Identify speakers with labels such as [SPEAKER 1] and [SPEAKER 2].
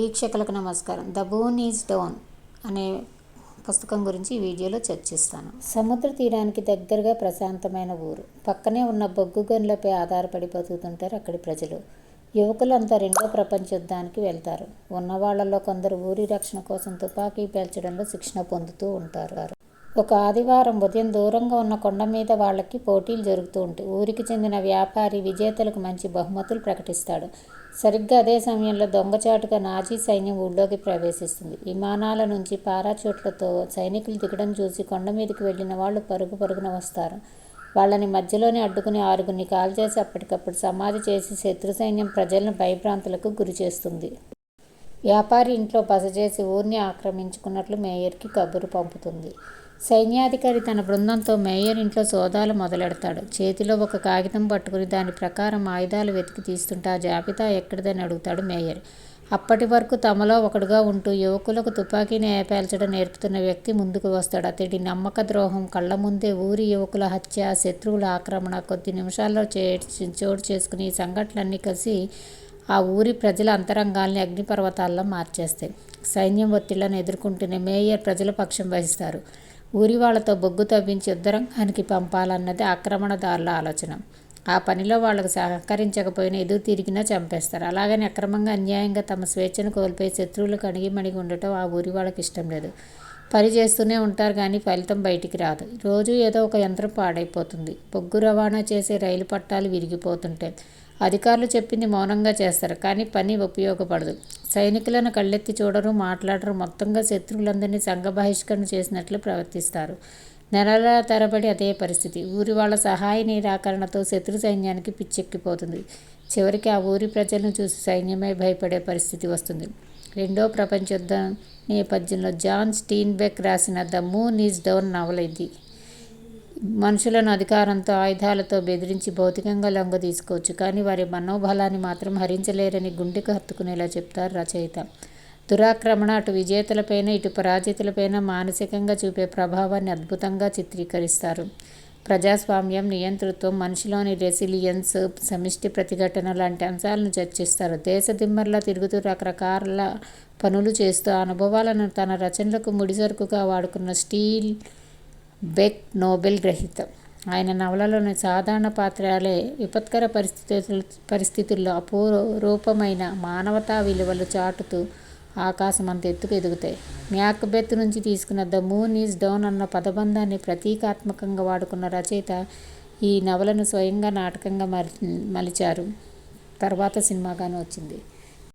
[SPEAKER 1] వీక్షకులకు నమస్కారం. The boon is down అనే పుస్తకం గురించి వీడియోలో చర్చిస్తాను. సముద్ర తీరానికి దగ్గరగా ప్రశాంతమైన ఊరు. పక్కనే ఉన్న బొగ్గు గనులపై ఆధారపడి బతుకుతుంటారు అక్కడి ప్రజలు. యువకులంతా రెండో ప్రపంచ యుద్ధానికి వెళ్తారు. ఉన్న వాళ్ళలో కొందరు ఊరి రక్షణ కోసం తుపాకీ పేల్చడంలో శిక్షణ పొందుతూ ఉంటారు. ఒక ఆదివారం ఉదయం దూరంగా ఉన్న కొండ మీద వాళ్ళకి పోటీలు జరుగుతూ ఉంటాయి ఊరికి చెందిన వ్యాపారి విజేతలకు మంచి బహుమతులు ప్రకటిస్తాడు. సరిగ్గా అదే సమయంలో దొంగచాటుగా నాజీ సైన్యం ఊళ్ళోకి ప్రవేశిస్తుంది. విమానాల నుంచి పారాచూట్లతో సైనికులు దిగడం చూసి కొండ మీదకి వెళ్ళిన వాళ్ళు పరుగు పరుగున వస్తారు. వాళ్ళని మధ్యలోనే అడ్డుకుని ఆరుగురిని కాల్చేసి అప్పటికప్పుడు సమాధి చేసి శత్రు సైన్యం ప్రజలను భయభ్రాంతులకు గురి చేస్తుంది. వ్యాపారి ఇంట్లో బస చేసి ఊరిని ఆక్రమించుకున్నట్లు మేయర్కి కబురు పంపుతుంది. సైన్యాధికారి తన బృందంతో మేయర్ ఇంట్లో సోదాలు మొదలెడతాడు. చేతిలో ఒక కాగితం పట్టుకుని దాని ప్రకారం ఆయుధాలు వెతికి తీస్తుంటే ఆ జాబితా ఎక్కడిదని అడుగుతాడు మేయర్. అప్పటి వరకు తమలో ఒకడుగా ఉంటూ యువకులకు తుపాకీని పేల్చడం నేర్పుతున్న వ్యక్తి ముందుకు వస్తాడు. అతడి నమ్మక ద్రోహం కళ్ళ ముందే ఊరి యువకుల హత్య శత్రువుల ఆక్రమణ కొద్ది నిమిషాల్లో చే చోటు చేసుకుని ఈ సంఘటనలన్నీ కలిసి ఆ ఊరి ప్రజల అంతరంగాల్ని అగ్నిపర్వతాల్లో మార్చేస్తాయి. సైన్యం ఒత్తిళ్ళను ఎదుర్కొంటూనే మేయర్ ప్రజల పక్షం వహిస్తారు. ఊరి వాళ్ళతో బొగ్గు తవ్వించి యుద్ధరంగానికి పంపాలన్నది ఆక్రమణదారుల ఆలోచన. ఆ పనిలో వాళ్ళకు సహకరించకపోయినా ఎదురు తిరిగినా చంపేస్తారు. అలాగని అక్రమంగా అన్యాయంగా తమ స్వేచ్ఛను కోల్పోయి శత్రువులకు అణిగిమణిగి ఉండటం ఆ ఊరి వాళ్ళకి ఇష్టం లేదు. పని చేస్తూనే ఉంటారు కానీ ఫలితం బయటికి రాదు. రోజు ఏదో ఒక యంత్రం పాడైపోతుంది. బొగ్గు రవాణా చేసే రైలు పట్టాలు విరిగిపోతుంటాయి అధికారులు చెప్పింది మౌనంగా చేస్తారు కానీ పని ఉపయోగపడదు. సైనికులను కళ్ళెత్తి చూడరు మాట్లాడరు మొత్తంగా శత్రువులందరినీ సంఘ బహిష్కరణ చేసినట్లు ప్రవర్తిస్తారు. నెలల తరబడి అదే పరిస్థితి. ఊరి వాళ్ళ సహాయ నిరాకరణతో శత్రు సైన్యానికి పిచ్చెక్కిపోతుంది. చివరికి ఆ ఊరి ప్రజలను చూసి సైన్యమే భయపడే పరిస్థితి వస్తుంది. రెండో ప్రపంచ యుద్ధం నేపథ్యంలో జాన్ స్టీన్బెక్ రాసిన ద మూన్ ఈజ్ డౌన్ నవల ఇది. మనుషులను అధికారంతో ఆయుధాలతో బెదిరించి భౌతికంగా లొంగ తీసుకోవచ్చు. కానీ వారి మనోబలాన్ని మాత్రం హరించలేరని గుండెకు హత్తుకునేలా చెప్తారు రచయిత. దురాక్రమణ అటు విజేతలపైన ఇటు పరాజితులపైన మానసికంగా చూపే ప్రభావాన్ని అద్భుతంగా చిత్రీకరిస్తారు. ప్రజాస్వామ్యం నియంతృత్వం మనిషిలోని రెసిలియన్స్ సమిష్టి ప్రతిఘటన లాంటి అంశాలను చర్చిస్తారు. దేశ దిమ్మర్లా తిరుగుతూ రకరకాల పనులు చేస్తూ అనుభవాలను తన రచనలకు ముడిసరుకుగా వాడుకున్న స్టీల్ బెక్ నోబెల్ గ్రహీత. ఆయన నవలలోని సాధారణ పాత్రలే విపత్కర పరిస్థితులు పరిస్థితుల్లో అపూరూపమైన మానవతా విలువలు చాటుతూ ఆకాశం అంత ఎత్తుకు ఎదుగుతాయి. మ్యాక్బెత్ నుంచి తీసుకున్న ద మూన్ ఈజ్ డౌన్ అన్న పదబంధాన్ని ప్రతీకాత్మకంగా వాడుకున్న రచయిత ఈ నవలను స్వయంగా నాటకంగా మలిచారు. తర్వాత సినిమాగానే వచ్చింది.